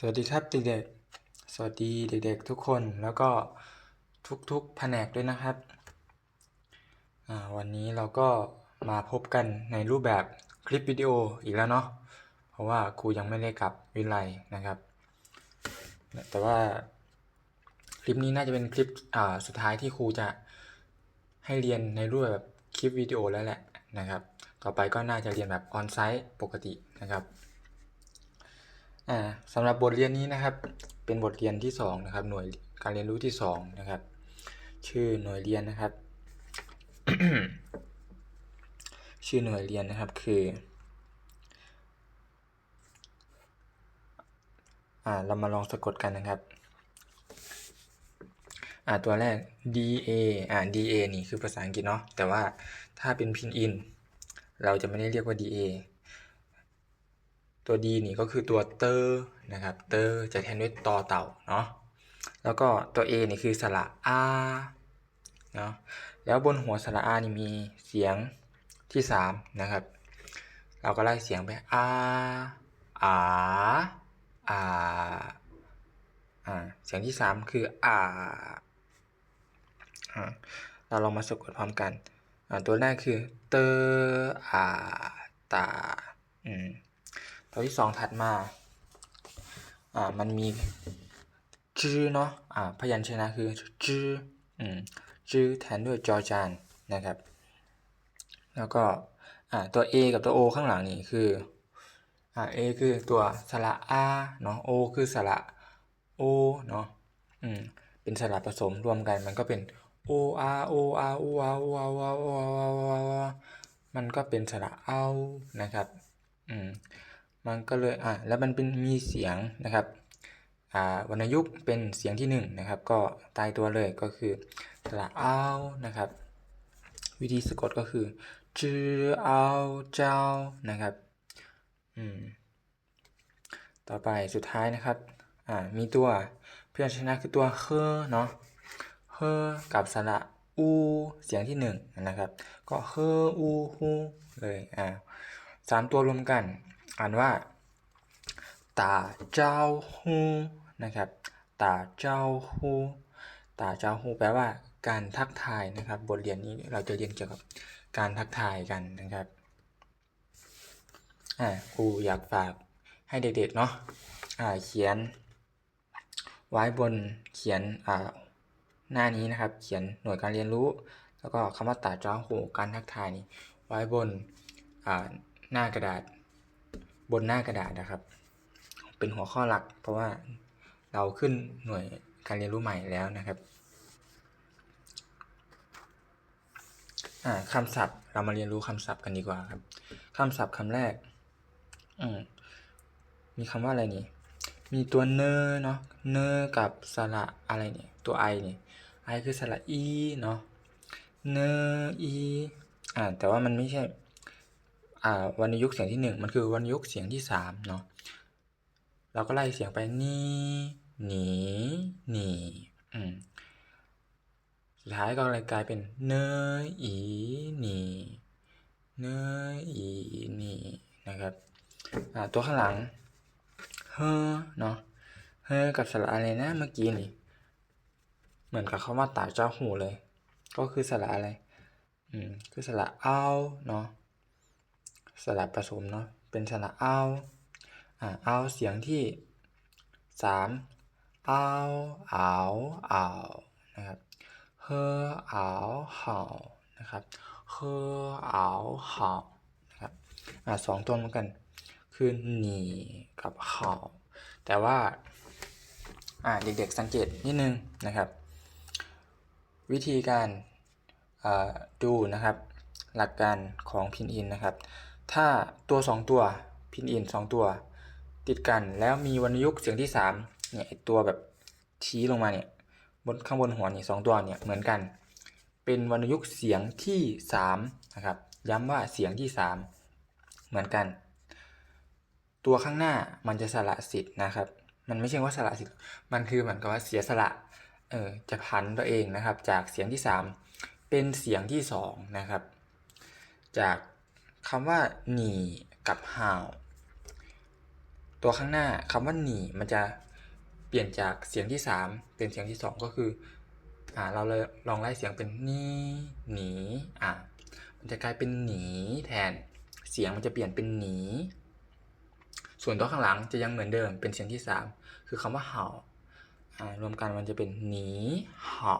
สวัสดีครับเด็กๆ สวัสดีเด็ก ๆ ทุกคนแล้วก็ทุกๆแผนกด้วยนะครับ วันนี้เราก็มาพบกันในรูปแบบคลิปวิดีโออีกแล้วเนาะ เพราะว่าครูยังไม่ได้กลับวิไลนะครับ แต่ว่าคลิปนี้น่าจะเป็นคลิปสุดท้ายที่ครูจะให้เรียนในรูปแบบคลิปวิดีโอแล้วแหละนะครับ ต่อไปก็น่าจะเรียนแบบออนไซต์ปกตินะครับ อ่าสำหรับบทเรียนนี้นะครับ เป็นบทเรียนที่2นะครับ หน่วยการเรียนรู้ที่2นะครับ ชื่อหน่วยเรียนนะครับ ชื่อหน่วยเรียนนะครับคืออ่าเรามาลองสะกดกันนะครับอ่าตัวแรก D A อ่า D A นี่คือภาษาอังกฤษเนาะแต่ว่าถ้าเป็นพินอิน เราจะไม่ได้เรียกว่า D A ตัว D นี่ก็คือตัวเตอร์นะครับ เตอร์จะแทนด้วยตอเต่าเนาะ แล้วก็ตัว A นี่คือสระอาเนาะ แล้วบนหัวสระอานี่มีเสียงที่ 3 นะครับ เราก็ไล่เสียงไปอาอาอาอ่า เสียงที่ 3 คืออาอ่าเราลองมาสะกดพร้อมกัน ตัวแรกคือเตออาตา อืม ตัวที่สองถัดมาอ่ามันมีจื้อเนาะอ่าพยัญชนะคือจื้ออืมจื้อแทนด้วยจอจานนะครับ แล้วก็อ่าตัว A กับตัว O ข้างหลังนี่คืออ่า A คือตัวสระ A เนาะ O คือสระ O เนาะอืมเป็นสระผสมรวมกันมันก็เป็น O R O R O R O R O R O R มันก็เป็นสระเอานะครับอืม มันก็เลยอ่าแล้วมันเป็นมีเสียงนะครับอ่าวรรณยุกต์เป็นเสียงที่1นงนะครับ ก็ตายตัวเลยก็คือสระเอานะครับ วิธีสะกดก็คือจือเอาเจ้านะครับอืมต่อไปสุดท้ายนะครับอ่ามีตัวพยัญชนะคือตัวเฮเนาะเฮกับสระอูเสียงที่1นะครับ ก็เฮอูฮูเลยอ่าสามตัวรวมกัน อ่านว่าตาเจ้าฮูนะครับตาเจ้าฮูตาเจ้าฮูแปลว่าการทักทายนะครับ บทเรียนนี้เราจะเรียนเกี่ยวกับการทักทายกันนะครับอ่าครูอยากฝากให้เด็กๆเนาะอ่าเขียน ไว้บนเขียนอ่าหน้านี้นะครับ เขียนหน่วยการเรียนรู้ แล้วก็คำว่าตาเจ้าฮูการทักทายนี่ไว้บนอ่าหน้ากระดาษ บนหน้ากระดาษนะครับ เป็นหัวข้อหลัก เพราะว่าเราขึ้นหน่วยการเรียนรู้ใหม่แล้วนะครับคำศัพท์เรามาเรียนรู้คำศัพท์กันดีกว่าครับคำศัพท์คำแรกอืมมีคำว่าอะไรนี่ มีตัวเนอเนาะเนอกับสระอะไรเนี่ย ตัวไอเนี่ยไอคือสระอีเนาะเนออีอ่าแต่ว่ามันไม่ใช่ อ่าวรรณยุกต์เสียงที่หนึ่งมันคือวรรณยุกต์เสียงที่สามเนาะเราก็ไล่เสียงไปนี่หนีหนีอืมสุดท้ายก็เลยกลายเป็นเนยอีหนีเนยอีหนีนะครับอ่าตัวข้างหลังเฮอเนาะเฮอกับสระอะไรนะเมื่อกี้นี่เหมือนกับคำว่าตาเจ้าหูเลย ก็คือสระอะไรอืมคือสระเอาเนาะ สระผสมเนาะเป็นสระเอาอ่าเอาเสียงที่สามเอาเอาเอานะครับเฮอเอาเห่านะครับเฮอเอาเห่านะครับอ่าสองตัวเหมือนกันคือหนีกับเห่าแต่ว่าอ่าเด็กๆสังเกตนิดนึงนะครับ วิธีการดูนะครับ หลักการของพินอินนะครับ ถ้าตัว 2 ตัวพินอิน 2 ตัว ติดกันแล้วมีวรรณยุกต์เสียงที่3เนี่ยตัวแบบชี้ลงมาเนี่ยบนข้างบนหัวนี่สตัวเนี่ยเหมือนกัน เป็นวรรณยุกต์เสียงที่3นะครับย้ำว่าเสียงที่ 3 เหมือนกัน ตัวข้างหน้ามันจะสละสิทธิ์นะครับ มันไม่ใช่ว่าสละสิทธิ์มันคือเหมือนกับว่าเสียสละเออจะพันตัวเองนะครับ จากเสียงที่ 3 เป็นเสียงที่2นะครับจาก คำว่าหนีกับห่าตัวข้างหน้าคำว่าหนีมันจะเปลี่ยนจากเสียงที่สามเป็นเสียงที่สองก็คืออ่าเราเลยลองไล่เสียงเป็นนี่หนีอ่ามันจะกลายเป็นหนีแทนเสียงมันจะเปลี่ยนเป็นหนีส่วนตัวข้างหลังจะยังเหมือนเดิมเป็นเสียงที่สามคือคำว่าเห่ารวมกันมันจะเป็นหนีเห่า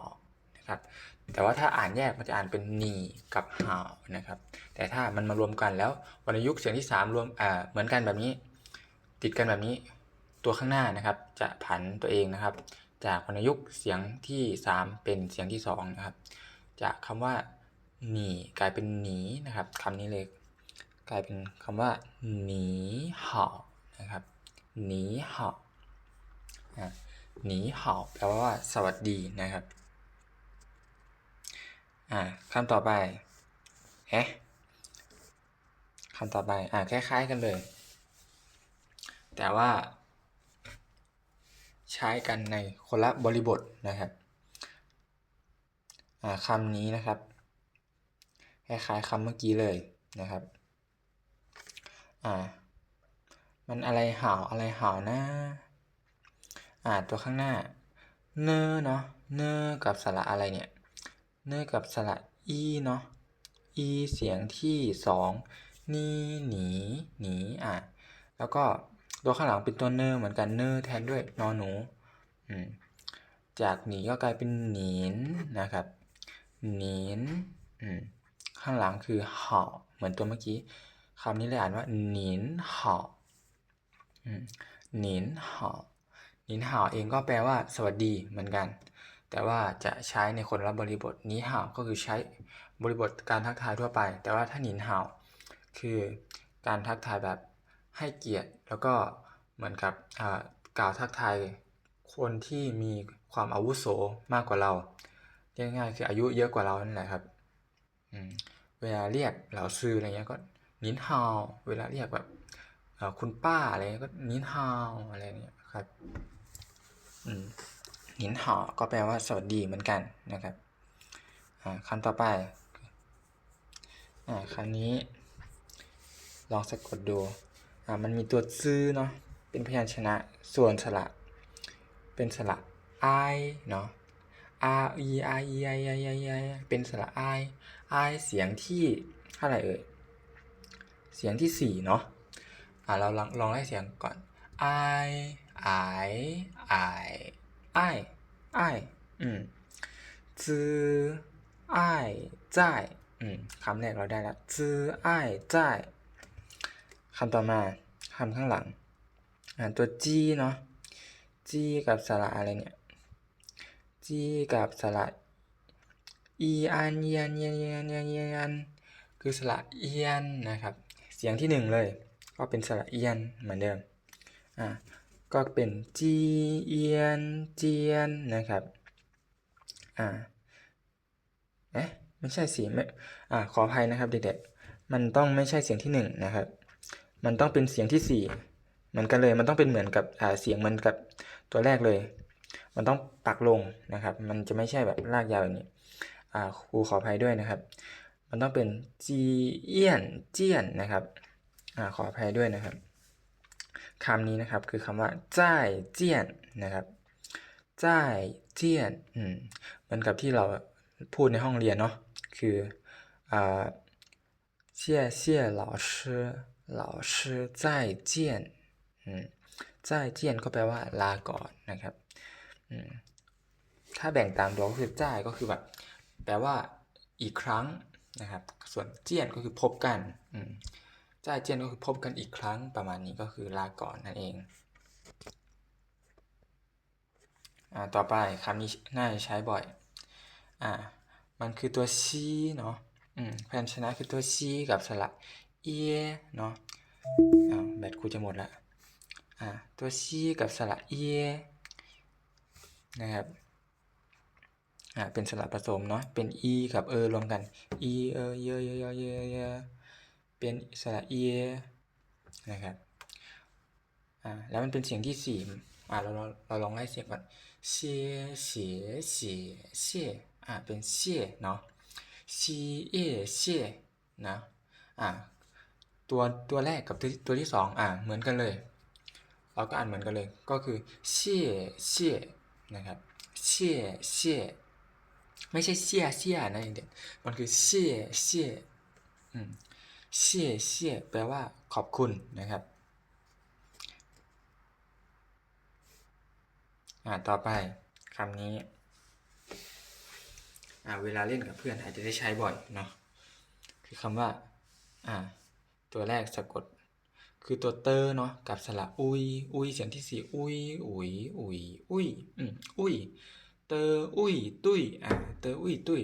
นะครับ แต่ว่าถ้าอ่านแยกมันจะอ่านเป็นหนีกับเห่านะครับ แต่ถ้ามันมารวมกันแล้ววรรณยุกต์เสียงที่สามรวมเหมือนกันแบบนี้ ติดกันแบบนี้ตัวข้างหน้านะครับ จะผันตัวเองนะครับ จากวรรณยุกต์เสียงที่ 3 เป็นเสียงที่2นะครับจากคำว่าหนีกลายเป็นหนีนะครับคำนี้เลยกลายเป็นคำว่าหนีเห่านะครับหนีเห่าะหนีเห่าแปลว่าสวัสดีนะครับ อ่าคำต่อไปเอ๊ะคำต่อไปอ่าคล้ายๆกันเลย แต่ว่า ใช้กันในคนละบริบทนะครับอ่าคำนี้นะครับคล้ายๆคำเมื่อกี้เลยนะครับอ่ามันอะไรหาวอะไรหาวนะอ่าตัวข้างหน้า เนอเนาะเนอกับสระอะไรเนี่ย เนื่อกับสระอีเนาะอีเสียงที่สองนี่หนีหนีอะแล้วก็ตัวข้างหลังเป็นตัวเนอร์เหมือนกันเนอร์แทนด้วยนอหนูจากหนีก็กลายเป็นหนีนนะครับหนีนข้างหลังคือเห่าเหมือนตัวเมื่อกี้คำนี้เลยอ่านว่าหนีนเหาอืมหนีนเห่าหนีนเห่าเองก็แปลว่าสวัสดีเหมือนกัน แต่ว่าจะใช้ในคนละบริบทนี้เห่าก็คือใช้บริบทการทักทายทั่วไป แต่ว่าถ้าหนินเห่าคือการทักทายแบบให้เกียรติ แล้วก็เหมือนกับกล่าวทักทายคนที่มีความอาวุโสมากกว่าเราเรียกง่ายคืออายุเยอะกว่าเรานั่นแหละครับเวลาเรียกเหล่าซื้ออะไรเงี้ยก็นินฮาวเวลาเรียกแบบคุณป้าอะไรเงี้ยก็นินฮาวอะไรเงี้ยครับ นินฮาวก็แปลว่าสวัสดีเหมือนกันนะครับคำต่อไปคำนี้ ลองสะกดดูมันมีตัวซื่อเนาะเป็นพยัญชนะส่วนสระ เป็นสระ i เนาะ r e i e i i i i เป็นสระ i i เสียงที่เท่าไหร่เอ่ยเสียงที่สี่เนาะอ่าเราลองลองไล่เสียงก่อน i i i i i อืมจือ i 在อืมคำแรกเราได้แล้วจือ i 在คำต่อมาคำข้างหลังอ่าตัวจีเนาะจีกับสระอะไรเนี่ยจีกับสระอีอันเยียนเยียนเยียนเยียนเยียนคือสระเอียนนะครับ เสียงที่หนึ่งเลย ก็เป็นสระเอียนเหมือนเดิมอ่า ก็เป็นจีเอียนเจียนนะครับ อ่า เอ๊ะ ไม่ใช่สีไม่ อ่า ขออภัยนะครับเด็กๆ มันต้องไม่ใช่เสียงที่หนึ่งนะครับ มันต้องเป็นเสียงที่สี่เหมือนกันเลย มันต้องเป็นเหมือนกับ อ่า เสียงเหมือนกับตัวแรกเลย มันต้องปักลงนะครับ มันจะไม่ใช่แบบลากยาวแบบนี้ อ่า ครูขออภัยด้วยนะครับ มันต้องเป็นจีเอียนเจียนนะครับ อ่า ขออภัยด้วยนะครับ คำนี้นะครับคือคำว่าจ้ายเจียนนะครับจ้ายเจียนอืมเหมือนกับที่เราพูดในห้องเรียนเนาะคืออ่า谢谢老师老师再见อืม再见ก็แปลว่าลาก่อนนะครับอืมถ้าแบ่งตามตัวก็คือจ่ายก็คือแบบแปลว่าอีกครั้งนะครับ ส่วนเจียนก็คือพบกันอืม จ่าเจียนก็คือพบกันอีกครั้งประมาณนี้ก็คือลาก่อนนั่นเองอ่าต่อไปคำนี้น่าจะใช้บ่อยอ่ามันคือตัวชีเนาะอืมพยัญชนะคือตัวชีกับสระเอเนาะอ้าวแบตกูจะหมดละอ่าตัวซีกับสระเอนะครับอ่าเป็นสระผสมเนาะเป็น e กับเอรวมกันเอเยเยเยเยเย เป็นสระเอนะครับอ่าแล้วมันเป็นเสียงที่สี่อ่าเราเราเราลองไล่เสียงก่อนเสียเสียเสียเสียอ่าเป็นเสียเนาะซีเอเสียนะอ่าตัวตัวแรกกับตัวตัวที่สองอ่าเหมือนกันเลย เราก็อ่านเหมือนกันเลยก็คือเชี่ยเชี่ยนะครับเชี่ยเชี่ยไม่ใช่เชี่ยเชี่ยนะอย่างเดียวมันคือเชี่ยเชี่ยอืม เชี่ยเชี่ยแปลว่าขอบคุณนะครับ อ่าต่อไปคำนี้ อ่าเวลาเล่นกับเพื่อนอาจจะได้ใช้บ่อยเนาะ คือคำว่า อ่า ตัวแรกสะกด คือตัวเตอเนาะ กับสระอุย อุยเสียงที่สี่อุย อุย อุย อุย อืมอุย เตออุย ตุ้ย อ่า เตออุย ตุ้ย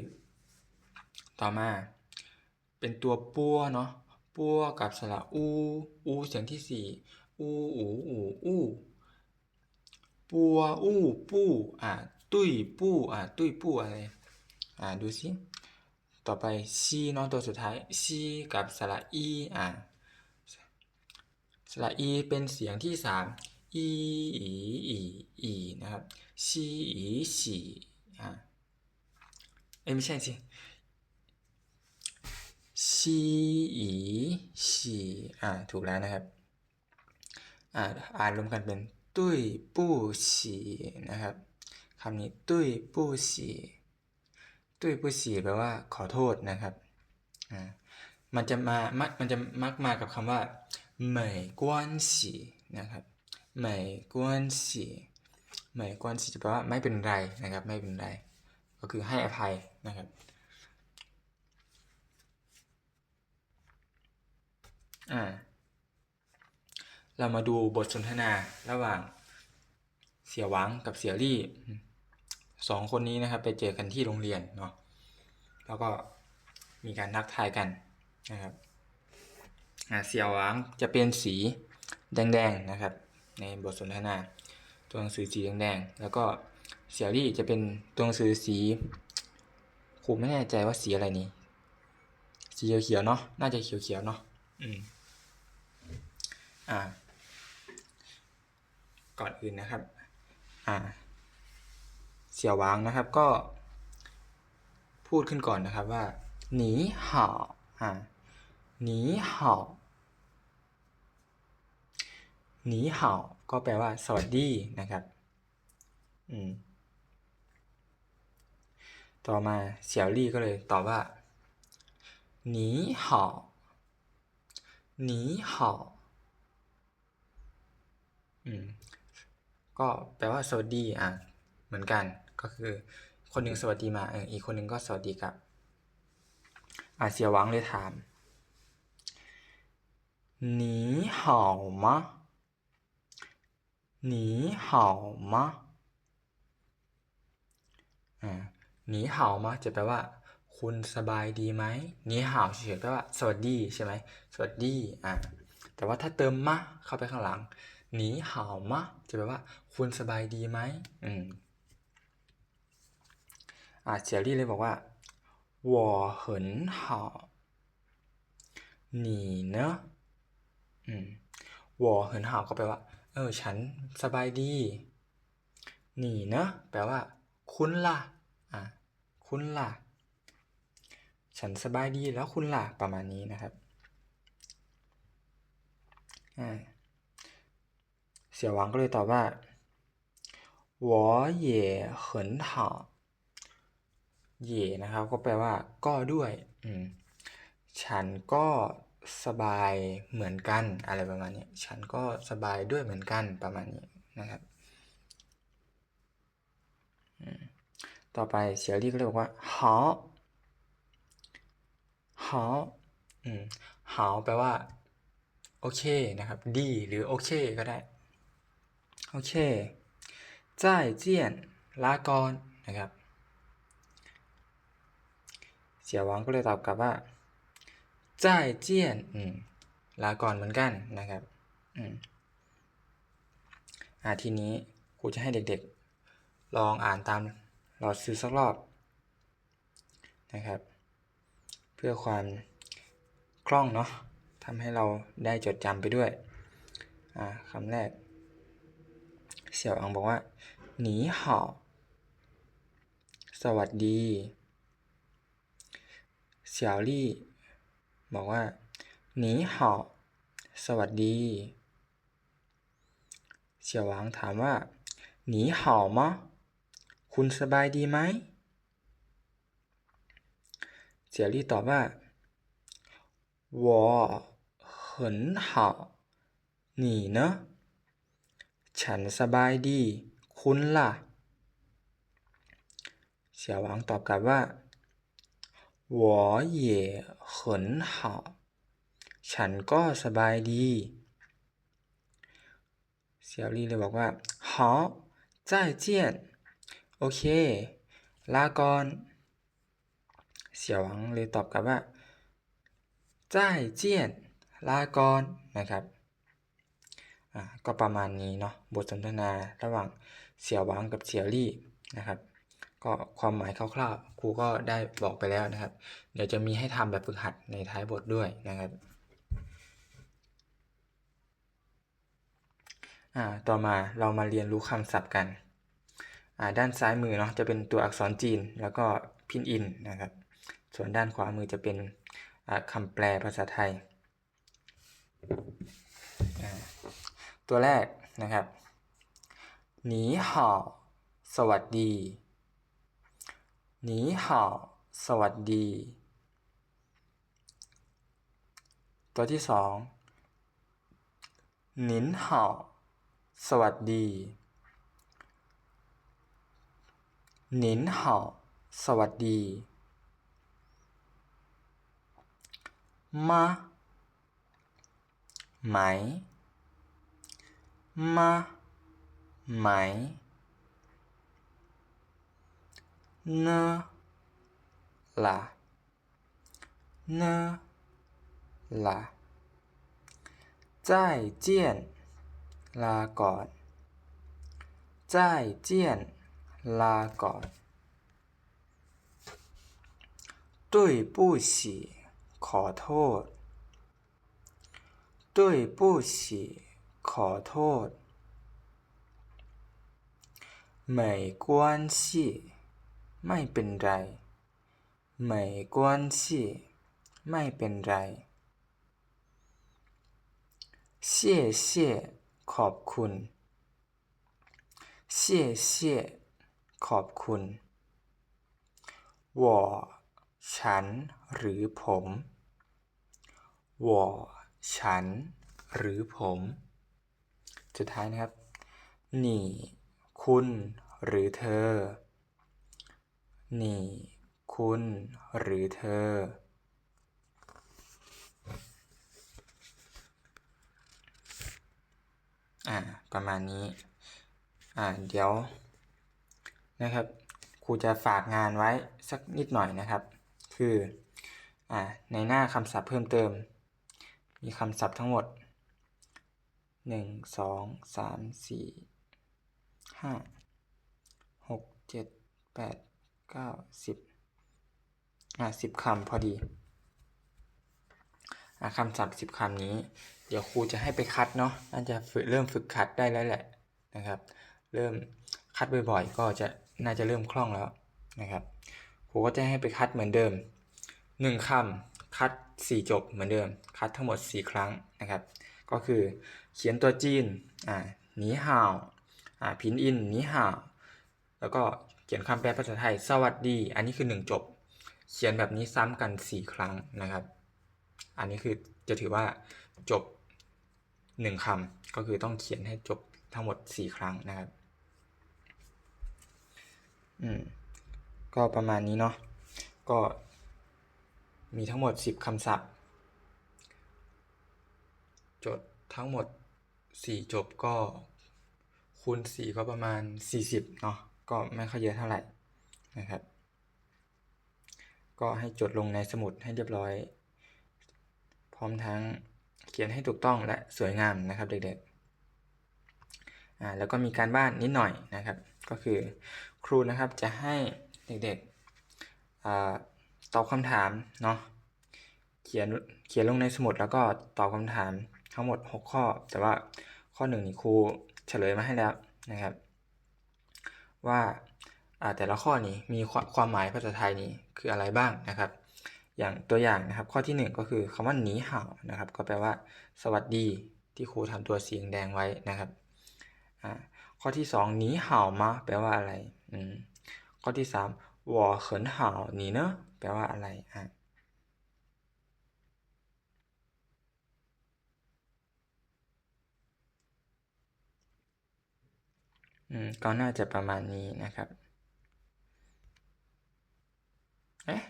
ต่อมาเป็นตัวปัวเนาะ ปัวกับสระอู อูเสียงที่สี่อูอูอูอูปัวอูปู้อ่าตุ้ยปู้อ่าตุ้ยปู้อะไรอ่าดูสิต่อไปซีเนาะตัวสุดท้ายซีกับสระอีอ่าสระอีเป็นเสียงที่สามอีอีอีอีนะครับซีอีสีอ่าเอ้ไม่ใช่สิ ซีอีสีอ่าถูกแล้วนะครับอ่าอ่านรวมกันเป็นตุ้ยปู้สีนะครับคำนี้ตุ้ยปู้สีตุ้ยปู้สีแปลว่าขอโทษนะครับอ่ามันจะมามักมันจะมักมากับคำว่าเหมยกวนสีนะครับเหมยกวนสีเหมยกวนสีจะแปลว่าไม่เป็นไรนะครับ ไม่เป็นไร ก็คือให้อภัยนะครับ อ่า เรามาดูบทสนทนาระหว่างเสี่ยวหวังกับเสี่ยวลี่สองคนนี้นะครับ ไปเจอกันที่โรงเรียนเนาะแล้วก็มีการทักทายกันนะครับเสี่ยวหวังจะเป็นสีแดงๆนะครับ ในบทสนทนาตัวหนังสือสีแดงๆแล้วก็เสี่ยวลี่จะเป็นตัวหนังสือสีครูไม่แน่ใจว่าสีอะไรนี่สีเขียวๆเนาะน่าจะเขียวๆเนาะ อืมอ่า ก่อนอื่นนะครับ อ่า เสี่ยวหวางนะครับก็ พูดขึ้นก่อนนะครับว่าหนีห่าอ่าหนีห่าหนีเห่าก็แปลว่า สวัสดีนะครับ อืม ต่อมาเสี่ยวลี่ก็เลยตอบว่าหนีเห่า หนีเห่าอืมก็แปลว่าสวัสดีอะเหมือนกันก็คือ คนหนึ่งสวัสดีมาเอออีกคนหนึ่งก็สวัสดีกับอาเซียวังเลยถามหนีเห่ามะหนีเห่อ่าหนีจะแปลว่า คุณสบายดีไหม你好เฉยๆแปลว่า สวัสดีใช่ไหมสวัสดีอ่ะแต่ว่าถ้าเติมมะเข้าไปข้างหลังหนีเห่ามะจะแปลว่า คุณสบายดีไหมอืม อ่าเจียรี่เลยบอกว่า我很好你呢อืม我很好ก็แปลว่า เออ ฉันสบายดี你呢แปลว่า คุณล่ะ อ่า คุณล่ะ ฉันสบายดีแล้วคุณล่ะ ประมาณนี้นะครับ อ่า เสี่ยวหวังก็เลยตอบว่า我也很好เย่นะครับ ก็แปลว่า ก็ด้วย อืม ฉันก็สบายเหมือนกัน อะไรประมาณนี้ ฉันก็สบายด้วยเหมือนกัน ประมาณนี้นะครับ ต่อไปเสี่ยวลี่ก็เลยบอกว่า好 หาอืมหาแปลว่า โอเคนะครับ ดี หรือโอเค ก็ได้ โอเคจ่ายเจียนลากรนะครับ เสียหวังก็เลยตอบกลับว่าจ่ายเจียนลากรเหมือนกันนะครับอ่าทีนี้ครูจะให้เด็กๆ ลองอ่านตามหลอดซื้อสักรอบนะครับ พื่อความคล่องเนาะทำให้เราได้จดจำไปด้วยอ่าคำแรก เสี่ยวอังบอกว่า หนีห่าสวัสดี เสี่ยวลี่ บอกว่า หนีห่าสวัสดี เสี่ยวหวางถามว่า หนีห่ามะคุณสบายดีไหม เสี่ยวลี่ตอบว่า我很好你呢ฉันสบายดี คุณล่ะ เสี่ยวหวางตอบกลับว่า我也很好ฉันก็สบายดี เสี่ยวลี่เลยบอกว่า好再见โอเค ลาก่อน เสี่ยวหวังเลยตอบกลับว่า再见ลาก่อนนะครับอ่าก็ประมาณนี้เนาะบทสนทนาระหว่างเสี่ยวหวังกับเสี่ยวลี่นะครับ ก็ความหมายคร่าวๆครูก็ได้บอกไปแล้วนะครับ เดี๋ยวจะมีให้ทำแบบฝึกหัดในท้ายบทด้วยนะครับอ่าต่อมาเรามาเรียนรู้คำศัพท์กันอ่าด้านซ้ายมือเนาะจะเป็นตัวอักษรจีนแล้วก็พินอินนะครับ ส่วนด้านขวามือจะเป็นคำแปลภาษาไทย ตัวแรกนะครับหนีห่าสวัสดีหนีห่าสวัสดี ตัวที่สองหนินห่าสวัสดีหนินห่าสวัสดี มาไหมมาไหมเนล่ะเนล่ะ再见ลาก่อน再见ลาก่อน对不起 ขอโทษด้วยปู้ฉี่ขอโทษไม่กวนซี่ไม่เป็นไรไม่กวนซี่ไม่เป็นไรเสีขอบคุณเสีขอบคุณว่ฉันหรือผม วอฉัน หรือผม สุดท้ายนะครับ นี่ คุณ หรือเธอ นี่ คุณ หรือเธอ อ่า ประมาณนี้ อ่า เดี๋ยว นะครับ ครูจะฝากงานไว้สักนิดหน่อยนะครับ คือ อ่า ในหน้าคำศัพท์เพิ่มเติม มีคำศัพท์ทั้งหมดหนึ่งสองสามสี่ห้าหกเจ็ดแปดเก้าสิบอ่าสิบคำพอดีอ่าคำศัพท์สิบคำนี้ เดี๋ยวครูจะให้ไปคัดเนาะน่าจะฝึกเริ่มฝึกคัดได้แล้วแหละนะครับ เริ่มคัดบ่อยๆ ก็จะน่าจะเริ่มคล่องแล้วนะครับครูก็จะให้ไปคัดเหมือนเดิมหนึ่งคำ คัดสี่จบเหมือนเดิม คัดทั้งหมดสี่ครั้งนะครับ ก็คือเขียนตัวจีนอ่าหนีห่าวอ่าพินอินหนีห่าวแล้วก็เขียนคำแปลภาษาไทย สวัสดี อันนี้คือหนึ่งจบ เขียนแบบนี้ซ้ำกันสี่ครั้งนะครับ อันนี้คือจะถือว่าจบหนึ่งคำก็คือต้องเขียนให้จบทั้งหมดสี่ครั้งนะครับอืมก็ประมาณนี้เนาะก็ มีทั้งหมดสิบคำศัพท์ จดทั้งหมดสี่จบก็คูณสี่ก็ประมาณสี่สิบเนาะก็ไม่ค่อยเยอะเท่าไหร่นะครับ ก็ให้จดลงในสมุดให้เรียบร้อย พร้อมทั้งเขียนให้ถูกต้องและสวยงามนะครับเด็กๆอ่าแล้วก็มีการบ้านนิดหน่อยนะครับ ก็คือครูนะครับจะให้เด็กๆอ่า ตอบคำถามเนาะเขียนเขียนลงในสมุดแล้วก็ตอบคำถามทั้งหมด 6 ข้อ แต่ว่าข้อหนึ่งนี่ครูเฉลยมาให้แล้วนะครับ ว่าแต่ละข้อนี้มีความหมายภาษาไทยนี้คืออะไรบ้างนะครับ อย่างตัวอย่างนะครับข้อที่ 1 ก็คือคำว่าหนีเห่านะครับ ก็แปลว่า สวัสดีที่ครูทำตัวสีแดงไว้นะครับข้อที่2หนีเห่ามาแปลว่าอะไรข้อที่3我很好你呢เนแปลว่าอะไรอะอืมก็น่าจะประมาณนี้นะครับ เอ๊ะ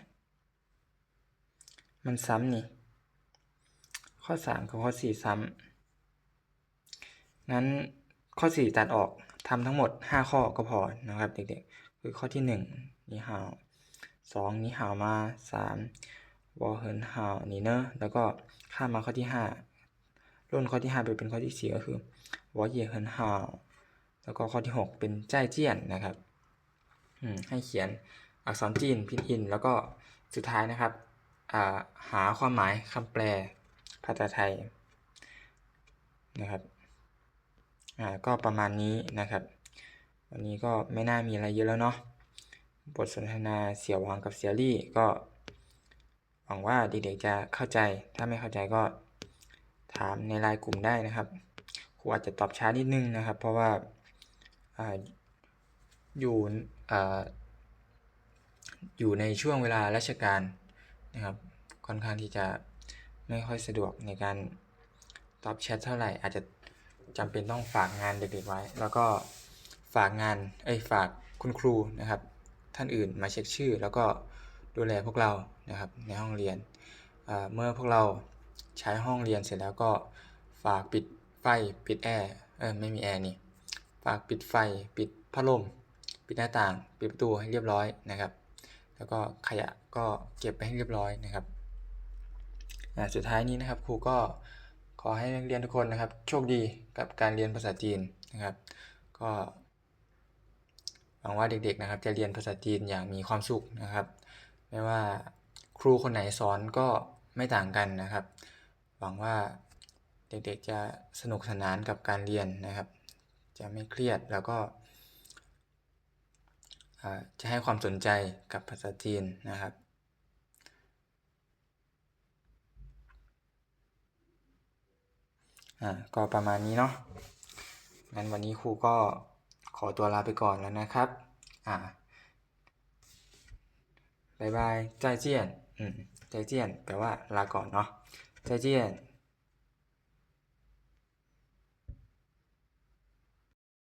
มันซ้ำนี่ ข้อ 3 กับข้อ 4 ซ้ำ งั้นข้อ 4 ตัดออกทำทั้งหมด 5 ข้อก็พอนะครับเด็กๆ คือข้อที่ 1 นึ่งนี่หาวสองนี่หาวมาสามวอเหินหาวนี่เนอะแล้วก็ข้ามมาข้อที่ห้ารุ่นข้อที่ห้าไปเป็นข้อที่สี่ก็คือวอเยเหินหาวแล้วก็ข้อที่หกเป็นใจายเจี้ยนนะครับอืให้เขียนอักษรจีนพินอิน แล้วก็สุดท้ายนะครับอ่าหาความหมายคำแปลภาษาไทยนะครับอ่าก็ประมาณนี้นะครับ วันนี้ก็ไม่น่ามีอะไรเยอะแล้วเนาะ บทสนทนาเสี่ยวหวังกับเสี่ยลี่ก็หวังว่าเด็กๆจะเข้าใจ ถ้าไม่เข้าใจก็ถามในไลน์กลุ่มได้นะครับครูอาจจะตอบช้านิดนึงนะครับ เพราะว่าอยู่ออยู่ในช่วงเวลาราชการนะครับ ค่อนข้างที่จะไม่ค่อยสะดวกในการตอบแชทเท่าไหร่ อาจจะจำเป็นต้องฝากงานเด็กๆไว้ แล้วก็ฝากงานเอ้ยฝากคุณครูนะครับ ท่านอื่นมาเช็คชื่อ แล้วก็ดูแลพวกเรานะครับในห้องเรียน เมื่อพวกเราใช้ห้องเรียนเสร็จแล้วก็ฝากปิดไฟปิดแอร์เออไม่มีแอร์นี่ฝากปิดไฟปิดพัดลม ปิดหน้าต่าง ปิดประตูให้เรียบร้อยนะครับ แล้วก็ขยะก็เก็บไปให้เรียบร้อยนะครับสุดท้ายนี้นะครับครูก็ขอให้นักเรียนทุกคนนะครับ โชคดีกับการเรียนภาษาจีนนะครับ ก็ หวังว่าเด็กๆนะครับจะเรียนภาษาจีนอย่างมีความสุขนะครับ ไม่ว่าครูคนไหนสอนก็ไม่ต่างกันนะครับ หวังว่าเด็กๆจะสนุกสนานกับการเรียนนะครับ จะไม่เครียดแล้วก็จะให้ความสนใจกับภาษาจีนนะครับอ่าก็ประมาณนี้เนาะงั้นวันนี้ครูก็ ขอตัวลาไปก่อนแล้วนะครับ อ่าบายบายใจเจียน อืมใจเจียนแปลว่าลาก่อนเนาะใจเจียน